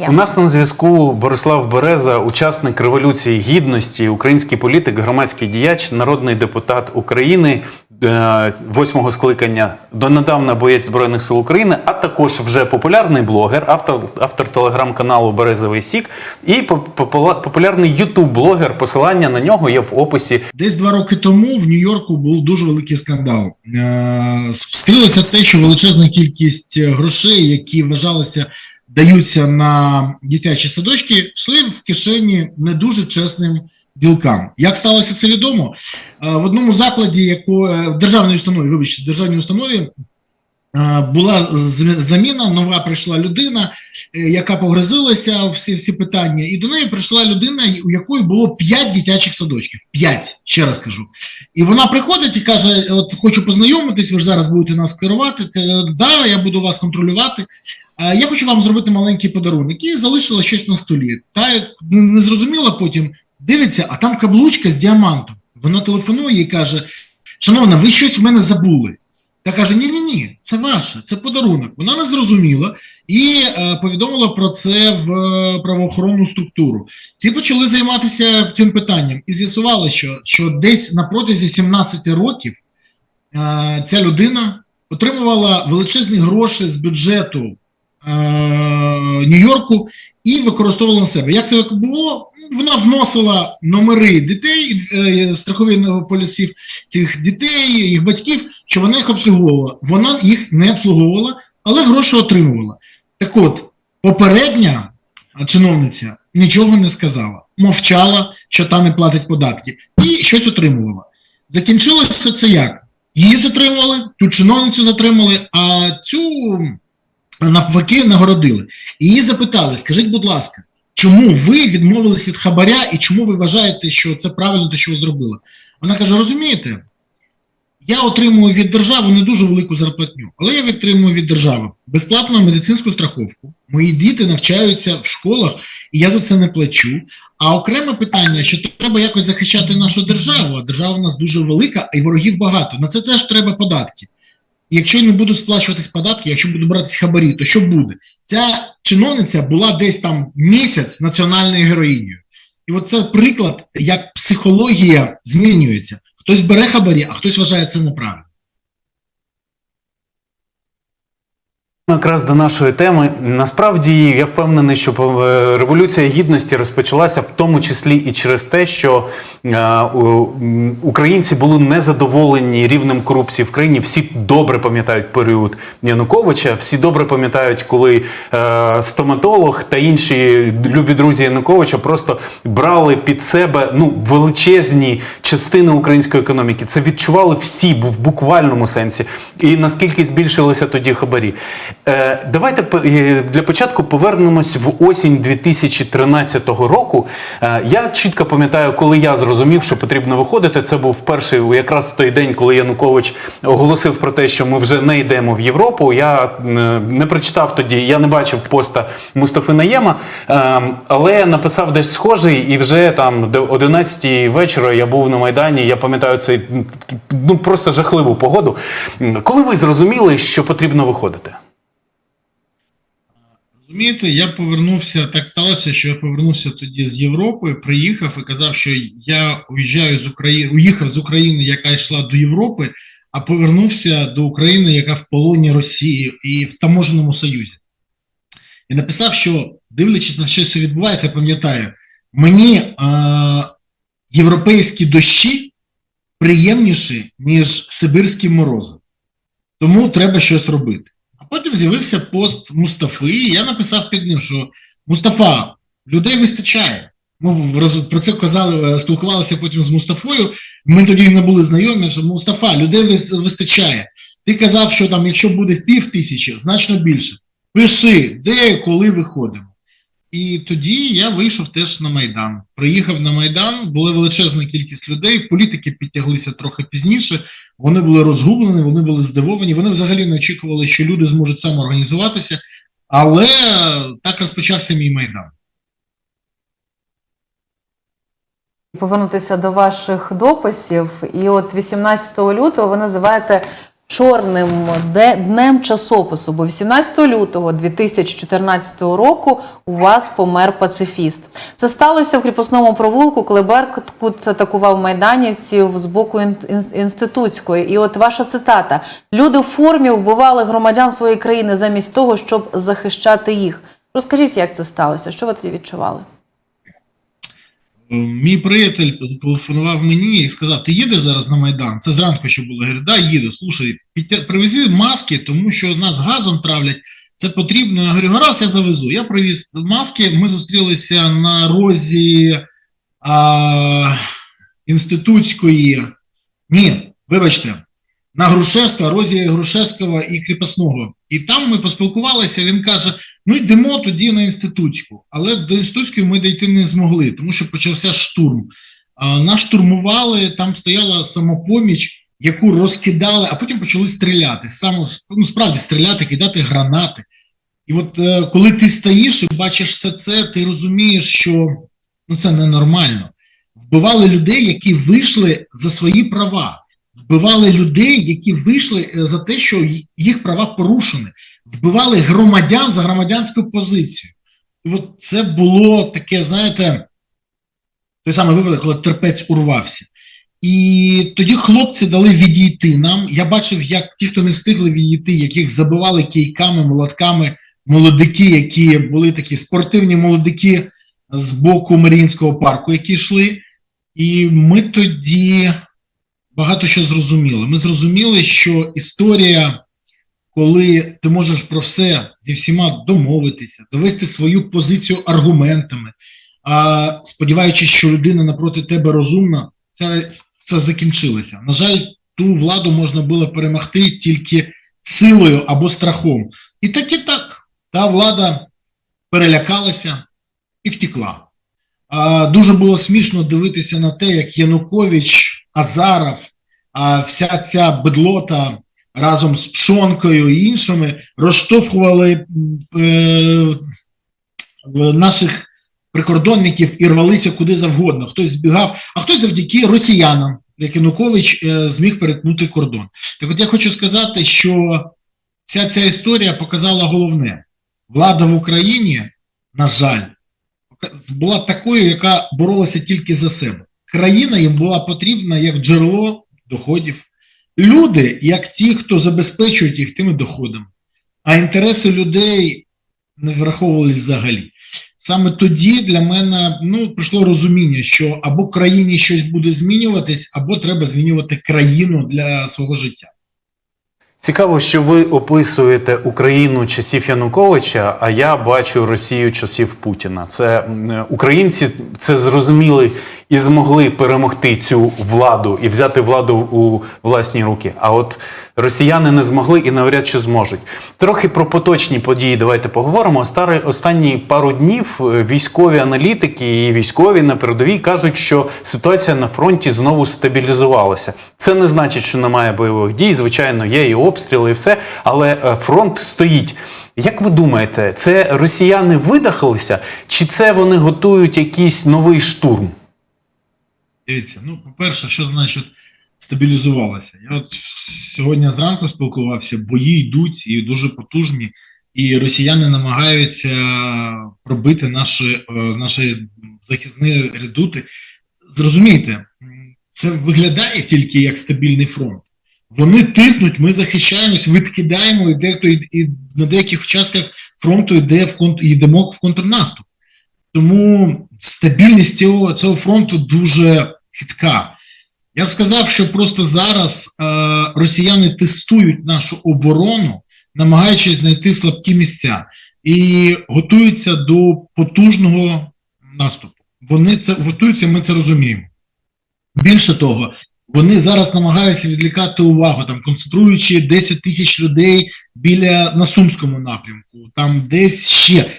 Я. У нас на зв'язку Борислав Береза, учасник Революції Гідності, український політик, громадський діяч, народний депутат України е, восьмого скликання, донедавна боєць Збройних сил України, а також вже популярний блогер, автор, автор телеграм-каналу Березовий Сік і популярний ютуб-блогер. Посилання на нього є в описі Десь два роки тому в Нью-Йорку був дуже великий скандал. Е, Вскрилося те, що величезна кількість грошей, які вважалися даються на дитячі садочки, йшли в кишені не дуже чесним ділкам. Як сталося це відомо? Е, В одному закладі, яко, е, в державній установі, вибачте, державній установі е, була заміна, нова прийшла людина, яка погрозилася у всі, всі питання, і до неї прийшла людина, у якої було 5 дитячих садочків. 5, ще раз кажу. І вона приходить і каже: От хочу познайомитись, ви ж зараз будете нас керувати. Каже, Да, я буду вас контролювати. Я хочу вам зробити маленький подарунок. І залишила щось на столі. Та як не зрозуміла потім, дивиться, а там каблучка з діамантом. Вона телефонує і каже: Шановна, ви щось в мене забули. Та каже: Ні, ні, це ваше, це подарунок. Вона не зрозуміла і е, повідомила про це в е, правоохоронну структуру. Ці почали займатися цим питанням і з'ясували, що, що десь на протязі 17 років е, ця людина отримувала величезні гроші з бюджету Нью-Йорку і використовувала на себе. Як це було? Вона вносила номери дітей, е, страхових полісів цих дітей, їх батьків, що вона їх обслуговувала. Вона їх не обслуговувала, але гроші отримувала. Так от, попередня чиновниця нічого не сказала, мовчала, що та не платить податки, і щось отримувала. Закінчилося це як? Її затримали, ту чиновницю затримали, а цю навпаки нагородили. І її запитали: скажіть, будь ласка, чому ви відмовились від хабаря і чому ви вважаєте, що це правильно те, що ви зробили? Вона каже: розумієте, я отримую від держави не дуже велику зарплатню, але я отримую від держави безплатну медицинську страховку. Мої діти навчаються в школах, і я за це не плачу. А окреме питання, що треба якось захищати нашу державу. А держава в нас дуже велика, і ворогів багато. На це теж треба податки. Якщо не будуть сплачуватись податки, якщо будуть брати хабарі, то що буде? Ця чиновниця була десь там місяць національною героїнею. І от це приклад, як психологія змінюється. Хтось бере хабарі, а хтось вважає це неправильно. Якраз до нашої теми. Насправді я впевнений, що е, революція гідності розпочалася в тому числі і через те, що е, українці були незадоволені рівнем корупції в країні. Всі добре пам'ятають період Януковича, всі добре пам'ятають, коли е, стоматолог та інші любі друзі Януковича просто брали під себе ну величезні частини української економіки. Це відчували всі в буквальному сенсі. І наскільки збільшилися тоді хабарі. Е, давайте е, для початку повернемось в осінь 2013 року. Е, я чітко пам'ятаю, коли я зрозумів, що потрібно виходити. Це був перший якраз той день, коли Янукович оголосив про те, що ми вже не йдемо в Європу. Я не прочитав тоді, я не бачив поста Мустафи Наєма, е, але написав десь схожий, і вже там до 11 вечора я був на Майдані. Я пам'ятаю цей ну просто жахливу погоду. Коли ви зрозуміли, що потрібно виходити? Розумієте, я повернувся, так сталося, що я повернувся тоді з Європи, приїхав і казав, що я уїжджаю з України, уїхав з України, яка йшла до Європи, а повернувся до України, яка в полоні Росії і в таможеному союзі. І написав, що дивлячись на що це відбувається, пам'ятаю, мені е, європейські дощі приємніші, ніж сибирські морози. Тому треба щось робити. Потім з'явився пост Мустафи, і я написав під ним, що Мустафа, людей вистачає. Ми про це казали, е, спілкувалися потім з Мустафою. Ми тоді не були знайомі, що Мустафа, людей вистачає. Ти казав, що там, якщо буде пів тисячі, значно більше. Пиши, де коли виходимо. І тоді я вийшов теж на Майдан. Приїхав на Майдан, була величезна кількість людей. Політики підтяглися трохи пізніше. Вони були розгублені, вони були здивовані. Вони взагалі не очікували, що люди зможуть самоорганізуватися. Але так розпочався мій майдан. Повернутися до ваших дописів, і от 18 лютого ви називаєте чорним днем часопису, бо 18 лютого 2014 року у вас помер пацифіст. Це сталося в кріпосному провулку, коли Беркут атакував майданівців з боку ін- ін- інститутської. І от ваша цитата: люди в формі вбивали громадян своєї країни замість того, щоб захищати їх. Розкажіть, як це сталося? Що ви тоді відчували? Мій приятель зателефонував мені і сказав: Ти їдеш зараз на Майдан? Це зранку ще було. Я говорю, да, їду. Слушай, привези маски, тому що нас газом травлять. Це потрібно. Я говорю, гаразд, я завезу. Я привіз маски. Ми зустрілися на розі а, інститутської. Ні, вибачте, на Грушевського, розі Грушевського і Кріпосного. І там ми поспілкувалися. Він каже: ну йдемо тоді на інститутську. Але до інститутської ми дійти не змогли, тому що почався штурм. А, нас штурмували, там стояла самопоміч, яку розкидали, а потім почали стріляти. Саме ну, справді стріляти, кидати гранати. І от е, коли ти стоїш і бачиш все це, ти розумієш, що ну, це ненормально. Вбивали людей, які вийшли за свої права. Вбивали людей, які вийшли е, за те, що їх права порушені. Вбивали громадян за громадянську позицію. І от це було таке, знаєте, той самий випадок, коли терпець урвався. І тоді хлопці дали відійти нам. Я бачив, як ті, хто не встигли відійти, яких забивали кійками, молотками, молодики, які були такі спортивні молодики з боку Маріїнського парку, які йшли. І ми тоді багато що зрозуміли. Ми зрозуміли, що історія, коли ти можеш про все зі всіма домовитися, довести свою позицію аргументами, а сподіваючись, що людина напроти тебе розумна, це, це закінчилося. На жаль, ту владу можна було перемогти тільки силою або страхом. І так і так, та влада перелякалася і втекла. А, дуже було смішно дивитися на те, як Янукович, Азаров, а вся ця бедлота разом з Пшонкою і іншими розштовхували е, наших прикордонників і рвалися куди завгодно. Хтось збігав, а хтось завдяки росіянам, як Янукович е, зміг перетнути кордон. Так от я хочу сказати, що вся ця історія показала головне: влада в Україні, на жаль, була такою, яка боролася тільки за себе. Країна їм була потрібна як джерело доходів. Люди, як ті, хто забезпечують їх тими доходами, а інтереси людей не враховувались взагалі. Саме тоді для мене ну, прийшло розуміння, що або країні щось буде змінюватись, або треба змінювати країну для свого життя. Цікаво, що ви описуєте Україну часів Януковича, а я бачу Росію часів Путіна. Це українці це зрозуміли і змогли перемогти цю владу і взяти владу у власні руки. А от росіяни не змогли і навряд чи зможуть. Трохи про поточні події давайте поговоримо. Старі останні пару днів е, військові аналітики і військові на передовій кажуть, що ситуація на фронті знову стабілізувалася. Це не значить, що немає бойових дій. Звичайно, є і обстріли, і все, але е, фронт стоїть. Як ви думаєте, це росіяни видихалися, чи це вони готують якийсь новий штурм? Дивіться, ну, по-перше, що значить стабілізувалося? Я от сьогодні зранку спілкувався, бої йдуть і дуже потужні, і росіяни намагаються пробити наші, е, наші захисні редути. Зрозумійте, це виглядає тільки як стабільний фронт. Вони тиснуть, ми захищаємось, відкидаємо, і дехто і, на деяких участках фронту йде в контр, йдемо в контрнаступ. Тому стабільність цього, цього фронту дуже хитка. Я б сказав, що просто зараз е, росіяни тестують нашу оборону, намагаючись знайти слабкі місця, і готуються до потужного наступу. Вони це готуються, ми це розуміємо. Більше того, вони зараз намагаються відлікати увагу, там концентруючи 10 тисяч людей біля на Сумському напрямку, там десь ще.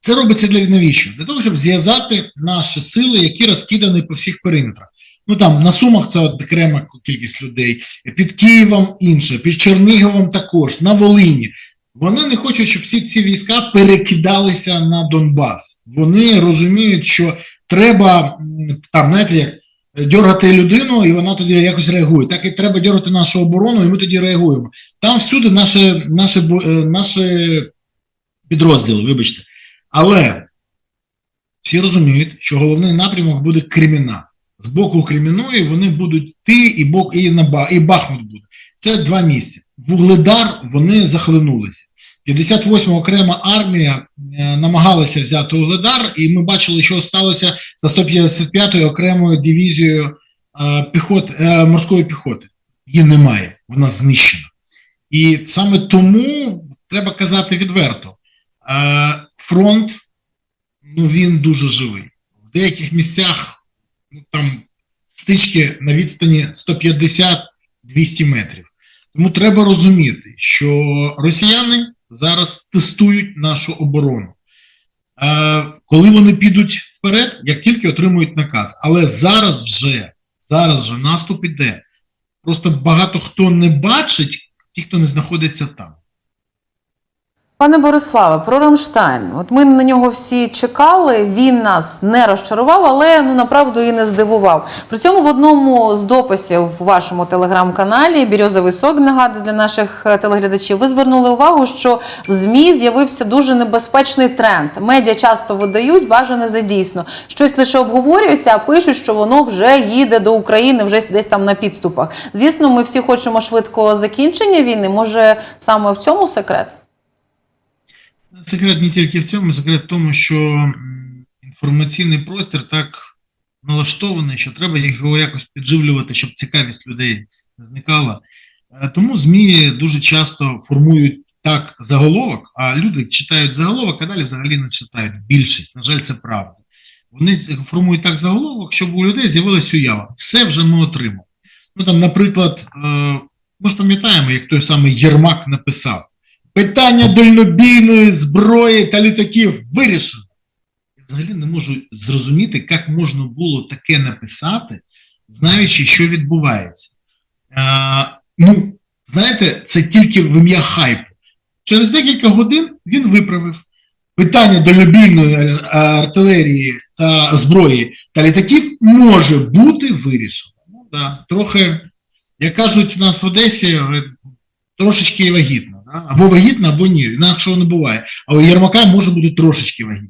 Це робиться для навіщо? Для того, щоб зв'язати наші сили, які розкидані по всіх периметрах. Ну там на Сумах це окрема кількість людей, під Києвом інше, під Черніговом також, на Волині. Вони не хочуть, щоб всі ці війська перекидалися на Донбас. Вони розуміють, що треба там, знаєте, як дергати людину, і вона тоді якось реагує. Так і треба дергати нашу оборону, і ми тоді реагуємо. Там всюди наші, наші, е, наші підрозділи, вибачте. Але всі розуміють, що головний напрямок буде Креміна. З боку Креміної вони будуть йти, і бок і на і Бахмут буде. Це два місця. Вугледар вони захлинулися. 58 окрема армія е, намагалася взяти Угледар, і ми бачили, що сталося за 155-ю окремою дивізією е, піхот, е, морської піхоти. Її немає, вона знищена. І саме тому треба казати відверто: е, фронт ну, він дуже живий. В деяких місцях там стички на відстані 150-200 метрів. Тому треба розуміти, що росіяни зараз тестують нашу оборону. Е, коли вони підуть вперед, як тільки отримують наказ. Але зараз вже, зараз вже наступ іде. Просто багато хто не бачить, ті, хто не знаходиться там. Пане Бориславе, про Рамштайн. От ми на нього всі чекали. Він нас не розчарував, але ну направду і не здивував. При цьому в одному з дописів в вашому телеграм-каналі Бірьозовий сок нагадую для наших е, телеглядачів. Ви звернули увагу, що в змі з'явився дуже небезпечний тренд. Медіа часто видають бажане за дійсно. Щось лише обговорюється, а пишуть, що воно вже їде до України, вже десь там на підступах. Звісно, ми всі хочемо швидкого закінчення війни. Може, саме в цьому секрет? Секрет не тільки в цьому, секрет в тому, що інформаційний простір так налаштований, що треба його якось підживлювати, щоб цікавість людей зникала. Е, Тому ЗМІ дуже часто формують так заголовок, а люди читають заголовок, а далі взагалі не читають. Більшість, на жаль, це правда. Вони формують так заголовок, щоб у людей з'явилася уява. Все вже ми отримали. Ну там, наприклад, е, ми ж пам'ятаємо, як той самий Єрмак написав. Питання дальнобійної зброї та літаків вирішено. Я взагалі не можу зрозуміти, як можна було таке написати, знаючи, що відбувається. А, ну, знаєте, це тільки в ім'я хайпу. Через декілька годин він виправив питання дальнобійної артилерії та зброї та літаків може бути вирішено. Ну, да, трохи, як кажуть у нас в Одесі, трошечки вагітно. Або вагітно, або ні. Інакшого не буває. А у Єрмака може бути трошечки вагітно.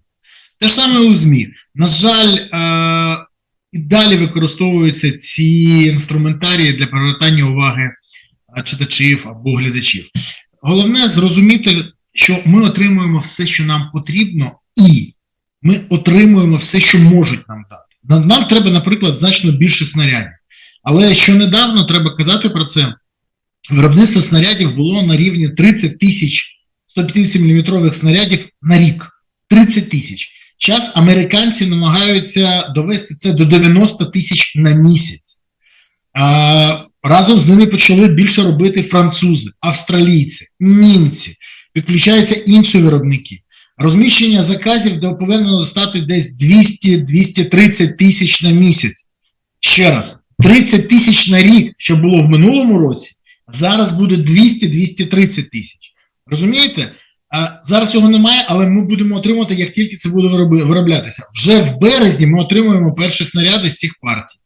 Те ж саме у ЗМІ. На жаль, е- і далі використовуються ці інструментарії для привертання уваги е, читачів або глядачів. Головне зрозуміти, що ми отримуємо все, що нам потрібно, і ми отримуємо все, що можуть нам дати. Нам треба, наприклад, значно більше снарядів. Але що недавно треба казати про це, виробництво снарядів було на рівні 30 тисяч 150 мм снарядів на рік. 30 тисяч. Час американці намагаються довести це до 90 тисяч на місяць. А, разом з ними почали більше робити французи, австралійці, німці, підключаються інші виробники. Розміщення заказів повинно стати десь 200-230 тисяч на місяць. Ще раз, 30 тисяч на рік, що було в минулому році, зараз буде 200-230 тисяч. Розумієте? Зараз його немає, але ми будемо отримувати, як тільки це буде вироблятися. Вже в березні ми отримуємо перші снаряди з цих партій.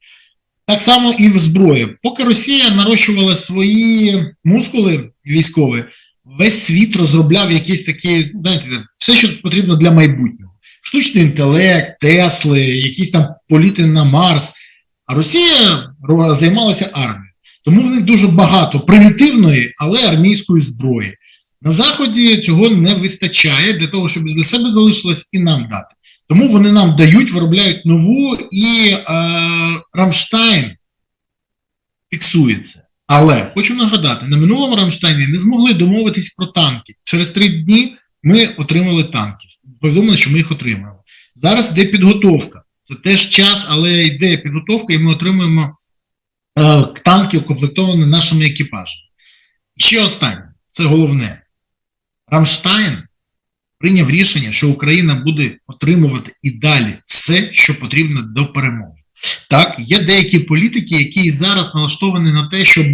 Так само і в зброї. Поки Росія нарощувала свої мускули військові, весь світ розробляв якісь такі, знаєте, все, що потрібно для майбутнього. Штучний інтелект, Тесли, якісь там політи на Марс. А Росія займалася армією. Тому в них дуже багато примітивної, але армійської зброї. На Заході цього не вистачає для того, щоб для себе залишилось і нам дати. Тому вони нам дають, виробляють нову, і е, Рамштайн фіксується. Але хочу нагадати, на минулому Рамштайні не змогли домовитись про танки. Через три дні ми отримали танки. Повідомили, що ми їх отримаємо. Зараз йде підготовка. Це теж час, але йде підготовка, і ми отримуємо е, танки, укомплектовані нашими екіпажами. Ще останнє, це головне. Рамштайн прийняв рішення, що Україна буде отримувати і далі все, що потрібно до перемоги. Так, є деякі політики, які зараз налаштовані на те, щоб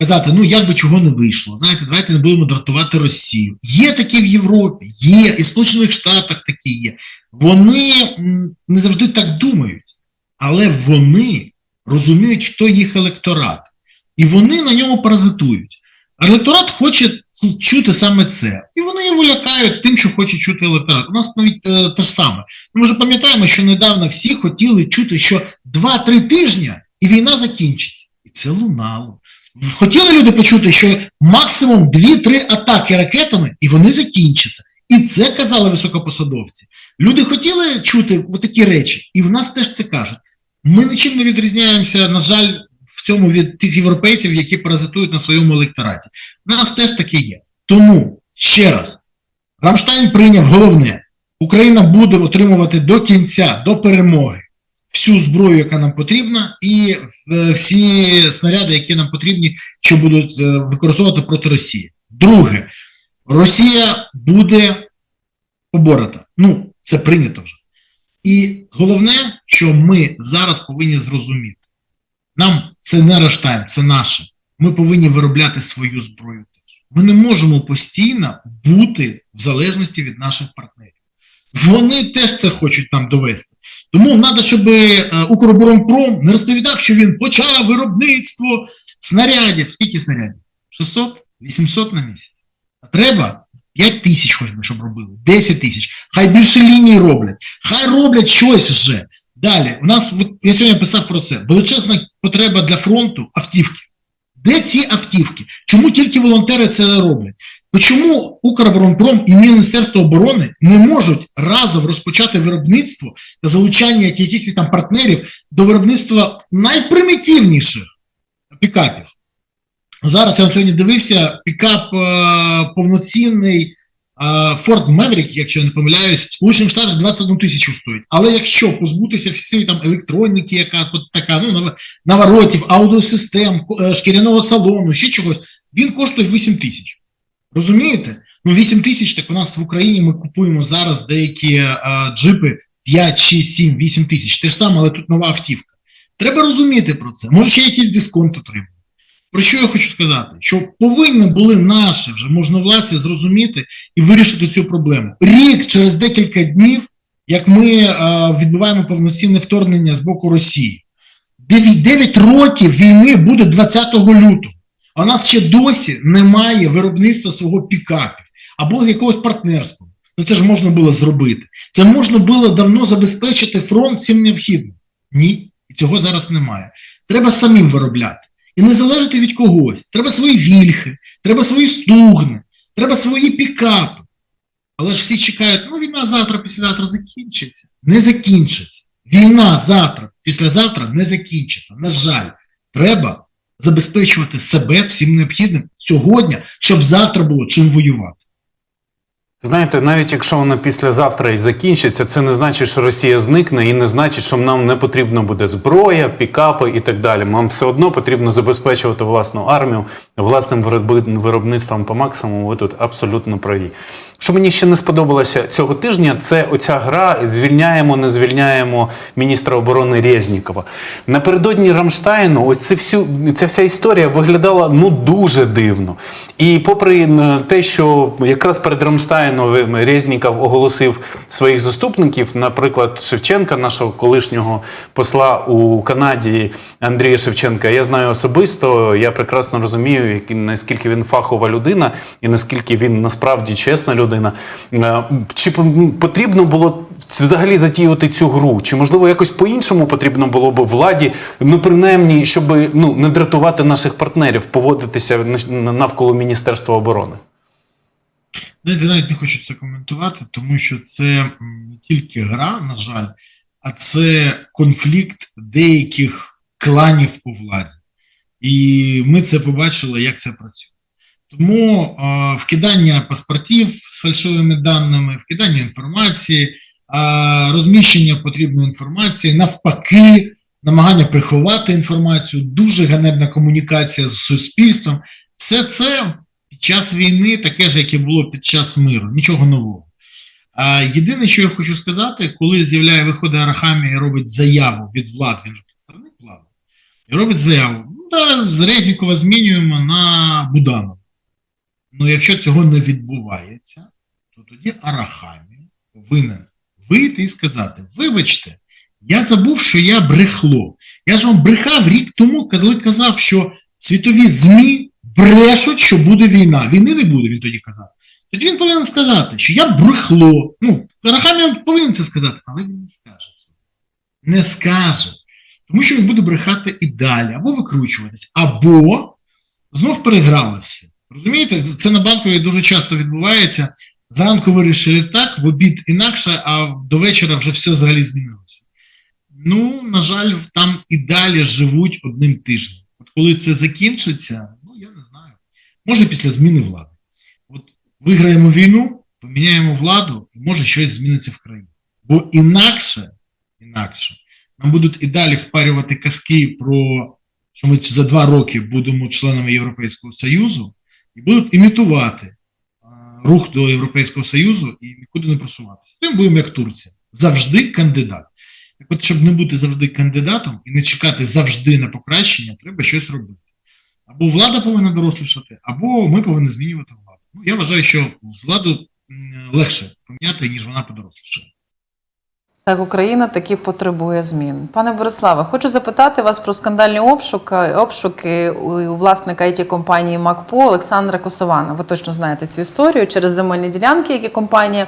казати, ну як би чого не вийшло. Знаєте, давайте не будемо дратувати Росію. Є такі в Європі, є, і в Сполучених Штатах такі є. Вони не завжди так думають, але вони розуміють, хто їх електорат, і вони на ньому паразитують. Електорат хоче чути саме це, і вони його лякають тим, що хоче чути електорат. У нас навіть е, те ж саме. Ми вже пам'ятаємо, що недавно всі хотіли чути, що 2-3 тижні і війна закінчиться. І це лунало. Хотіли люди почути, що максимум 2-3 атаки ракетами, і вони закінчаться. І це казали високопосадовці. Люди хотіли чути такі речі, і в нас теж це кажуть. Ми нічим не відрізняємося, на жаль, в цьому від тих європейців, які паразитують на своєму електораті. Нас теж таке є. Тому ще раз, Рамштайн прийняв головне: Україна буде отримувати до кінця, до перемоги всю зброю, яка нам потрібна, і е, всі снаряди, які нам потрібні, що будуть е, використовувати проти Росії. Друге, Росія буде поборota. Ну, це прийнято вже. І головне, що ми зараз повинні зрозуміти. Нам це не Раштайн, це наше. Ми повинні виробляти свою зброю теж. Ми не можемо постійно бути в залежності від наших партнерів. Вони теж це хочуть нам довести. Тому треба, щоб е, Укроборонпром не розповідав, що він почав виробництво снарядів. Скільки снарядів? 600? 800 на місяць. А треба 5 тисяч, хоч би, щоб робили, 10 тисяч. Хай більше ліній роблять, хай роблять щось вже. Далі, у нас, я сьогодні писав про це, величезна потреба для фронту автівки. Де ці автівки? Чому тільки волонтери це роблять? Чому Укроборонпром і Міністерство оборони не можуть разом розпочати виробництво та залучання якихось там партнерів до виробництва найпримітивніших пікапів? Зараз я сьогодні дивився пікап е, повноцінний е, Ford Maverick, якщо я не помиляюсь, в Сполучених Штатах 21 тисячу стоїть. Але якщо позбутися всієї там електроніки, яка така, ну, нав- наворотів, аудіосистем, е, шкіряного салону, ще чогось, він коштує 8 тисяч. Розумієте? Ну 8 тисяч, так у нас в Україні ми купуємо зараз деякі е, джипи 5, 6, 7, 8 тисяч. Те ж саме, але тут нова автівка. Треба розуміти про це. Може, ще якийсь дисконт отримати. Про що я хочу сказати? Що повинні були наші вже можновладці зрозуміти і вирішити цю проблему. Рік через декілька днів, як ми е, відбуваємо повноцінне вторгнення з боку Росії. 9, 9 років війни буде 20 лютого. А у нас ще досі немає виробництва свого пікапів або якогось партнерського. Ну це ж можна було зробити. Це можна було давно забезпечити фронт всім необхідним. Ні, цього зараз немає. Треба самим виробляти. І не залежати від когось. Треба свої вільхи, треба свої стугни, треба свої пікапи. Але ж всі чекають, ну війна завтра, післязавтра закінчиться. Не закінчиться. Війна завтра, післязавтра не закінчиться. На жаль, треба забезпечувати себе всім необхідним сьогодні, щоб завтра було чим воювати. Знаєте, навіть якщо вона післязавтра і закінчиться, це не значить, що Росія зникне, і не значить, що нам не потрібно буде зброя, пікапи і так далі. Нам все одно потрібно забезпечувати власну армію власним виробництвом по максимуму. Ви тут абсолютно праві. Що мені ще не сподобалося цього тижня, це оця гра звільняємо, не звільняємо міністра оборони Резнікова. Напередодні Рамштайну, ось це всю ця вся історія виглядала ну дуже дивно. І попри те, що якраз перед Рамштайном Резніков оголосив своїх заступників, наприклад, Шевченка, нашого колишнього посла у Канаді Андрія Шевченка, я знаю особисто, я прекрасно розумію, наскільки він фахова людина і наскільки він насправді чесна людина. Е, Чи потрібно було взагалі затіювати цю гру? Чи можливо якось по-іншому потрібно було б владі, ну принаймні, щоб ну не дратувати наших партнерів, поводитися навколо Міністерства оборони? Знаєте, навіть не хочу це коментувати, тому що це не тільки гра, на жаль, а це конфлікт деяких кланів по владі. І ми це побачили, як це працює. Тому е, вкидання паспортів з фальшивими даними, вкидання інформації, е, розміщення потрібної інформації, навпаки, намагання приховати інформацію, дуже ганебна комунікація з суспільством. Все це під час війни таке ж, як і було під час миру, нічого нового. А єдине, що я хочу сказати, коли з'являє виходить Арахамія і робить заяву від влади, він же представник влади, і робить заяву, ну да, Резнікова змінюємо на Буданова. Ну, якщо цього не відбувається, то тоді Арахамія повинен вийти і сказати: вибачте, я забув, що я брехло. Я ж вам брехав рік тому, коли казав, що світові ЗМІ брешуть, що буде війна. Війни не буде, він тоді казав. Тоді він повинен сказати, що я брехло. Ну, Рахамія повинен це сказати, але він не скаже цього. Не скаже. Тому що він буде брехати і далі, або викручуватись, або знов переграли все. Розумієте, це на банковій дуже часто відбувається. Зранку вирішили так, в обід інакше, а до вечора вже все взагалі змінилося. Ну, на жаль, там і далі живуть одним тижнем. От коли це закінчиться, ну я не знаю. Може після зміни влади. От виграємо війну, поміняємо владу, і може щось зміниться в країні. Бо інакше, інакше, нам будуть і далі впарювати казки про що ми за два роки будемо членами Європейського Союзу, і будуть імітувати рух до Європейського Союзу і нікуди не просуватися. Ми будемо як Турція. Завжди кандидат. Так от, щоб не бути завжди кандидатом і не чекати завжди на покращення, треба щось робити. Або влада повинна дорослішати, або ми повинні змінювати владу. Ну, я вважаю, що владу легше поміняти, ніж вона подорослішає. Так, Україна таки потребує змін. Пане Бориславе, хочу запитати вас про скандальні обшуки, обшуки у власника it компанії МакПо Олександра Косована. Ви точно знаєте цю історію через земельні ділянки, які компанія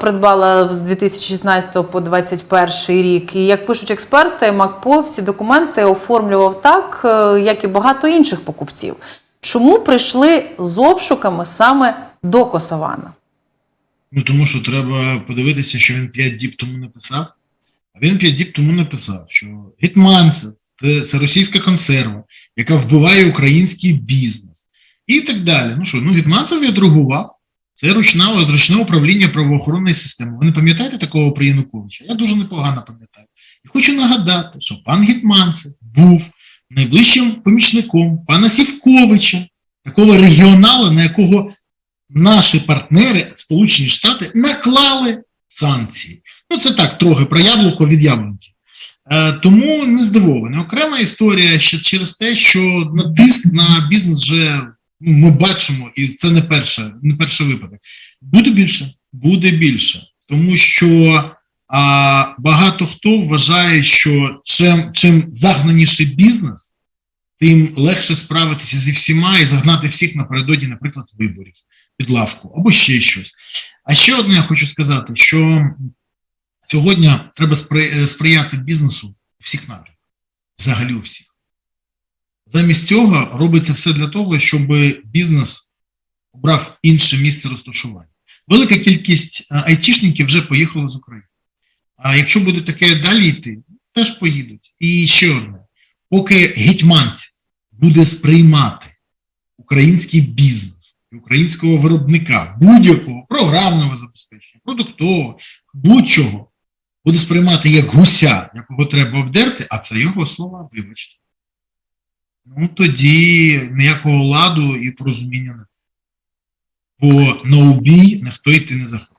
придбала з 2016 по 2021 рік. І як пишуть експерти, МакПо всі документи оформлював так, е, як і багато інших покупців. Чому прийшли з обшуками саме до Косована? Ну тому що треба подивитися, що він 5 діб тому написав. А він 5 діб тому написав, що Гетманцев це, це російська консерва, яка вбиває український бізнес. І так далі. Ну що, ну Гетманцев відреагував. Це ручна, ручне управління правоохоронної системи. Ви не пам'ятаєте такого при Януковича? Я дуже непогано пам'ятаю. І хочу нагадати, що пан Гетманцев був найближчим помічником пана Сівковича, такого регіонала, на якого наші партнери, Сполучені Штати, наклали санкції. Ну, це так, трохи про яблуко від яблунки. Е, тому не здивований. Окрема історія ще через те, що натиск на бізнес вже ну, ми бачимо, і це не перше, не перший випадок. Буде більше, буде більше. Тому що а, багато хто вважає, що чим, чим загнаніший бізнес, тим легше справитися зі всіма і загнати всіх напередодні, наприклад, виборів під лавку або ще щось. А ще одне я хочу сказати, що сьогодні треба сприяти бізнесу всіх напрямках, взагалі у всіх. Замість цього робиться все для того, щоб бізнес обрав інше місце розташування. Велика кількість е, айтішників вже поїхала з України. А якщо буде таке далі йти, теж поїдуть. І ще одне: поки гетьманці буде сприймати український бізнес, українського виробника, будь-якого програмного забезпечення, продуктового, будь-чого, буде сприймати як гуся, якого треба обдерти, а це його слова, вибачте. Ну тоді ніякого ладу і порозуміння не. Бо на убій ніхто йти не захоче.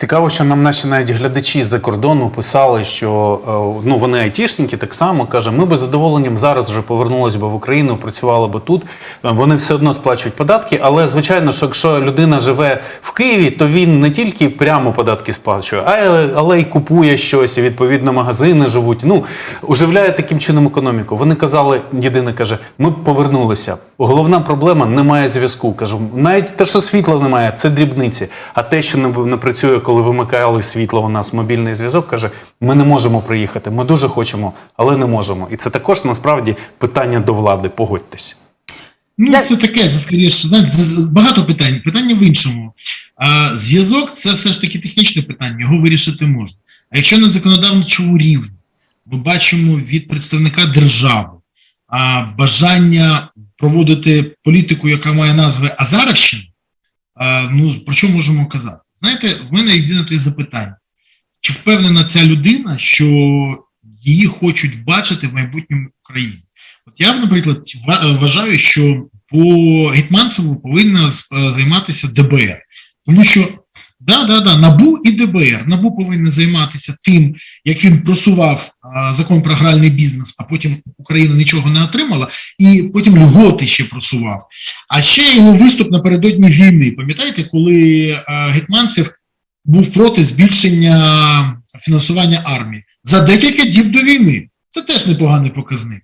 Цікаво, що нам наші навіть глядачі з-за кордону писали, що е, ну вони айтішники так само каже, ми би задоволенням зараз вже повернулися би в Україну, працювали би тут. Е, Вони все одно сплачують податки, але звичайно, що якщо людина живе в Києві, то він не тільки прямо податки сплачує, а але й купує щось. і, Відповідно, магазини живуть. Ну оживляє таким чином економіку. Вони казали, єдине каже, ми б повернулися. Головна проблема немає зв'язку. Кажу, навіть те, що світла немає, це дрібниці. А те, що не, не працює, коли вимикали світло, у нас мобільний зв'язок, каже, ми не можемо приїхати. Ми дуже хочемо, але не можемо. І це також насправді питання до влади. Погодьтесь. Ну, це таке, це скоріше, багато питань. Питання в іншому. А зв'язок це все ж таки технічне питання, його вирішити можна. А якщо на законодавчому рівні ми бачимо від представника держави а, бажання проводити політику, яка має назви Азарівщина, а, ну про що можемо казати? Знаєте, в мене єдине тоді запитання: чи впевнена ця людина, що її хочуть бачити в майбутньому в Україні? От я, наприклад, вважаю, що по Гетьманцеву повинна е, займатися ДБР. Тому що да, да, да, НАБУ і ДБР. НАБУ повинна займатися тим, як він просував а, закон про гральний бізнес, а потім Україна нічого не отримала, і потім льготи ще просував. А ще його виступ напередодні війни. Пам'ятаєте, коли а, Гетманцев був проти збільшення фінансування армії за декілька діб до війни. Це теж непоганий показник.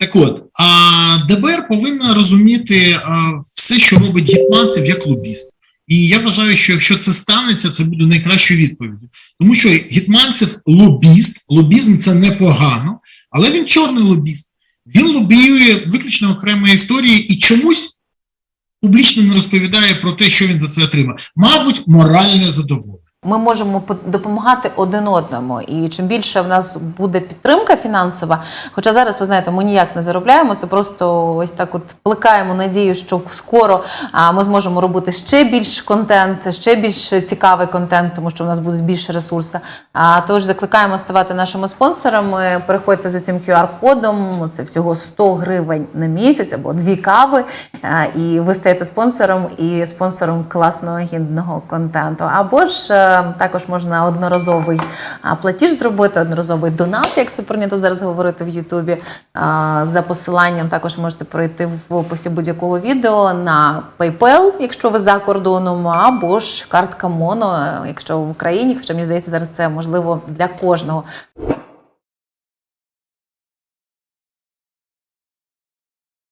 Так от, а ДБР повинна розуміти а, все, що робить Гетманцев як лобіст. І я вважаю, що якщо це станеться, це буде найкращою відповіддю. Тому що Гетманцев лобіст, лобізм це непогано, але він чорний лобіст. Він лобіює виключно окремої історії і чомусь публічно не розповідає про те, що він за це отримав. Мабуть, моральне задоволення. Ми можемо по- допомагати один одному, і чим більше в нас буде підтримка фінансова, хоча зараз ви знаєте, ми ніяк не заробляємо, це просто ось так, от плекаємо надію, що скоро ми зможемо робити ще більш контент, ще більш цікавий контент, тому що в нас будуть більше ресурси. А тож закликаємо ставати нашими спонсорами. Переходьте за цим QR-кодом. Це всього 100 гривень на місяць або дві кави. І ви стаєте спонсором і спонсором класного гідного контенту. Або ж також можна одноразовий платіж зробити, одноразовий донат, як це прийнято зараз говорити в Ютубі. За посиланням також можете пройти в описі будь-якого відео на PayPal, якщо ви за кордоном, або ж картка Моно, якщо в Україні. Хоча мені здається, зараз це можливо для кожного.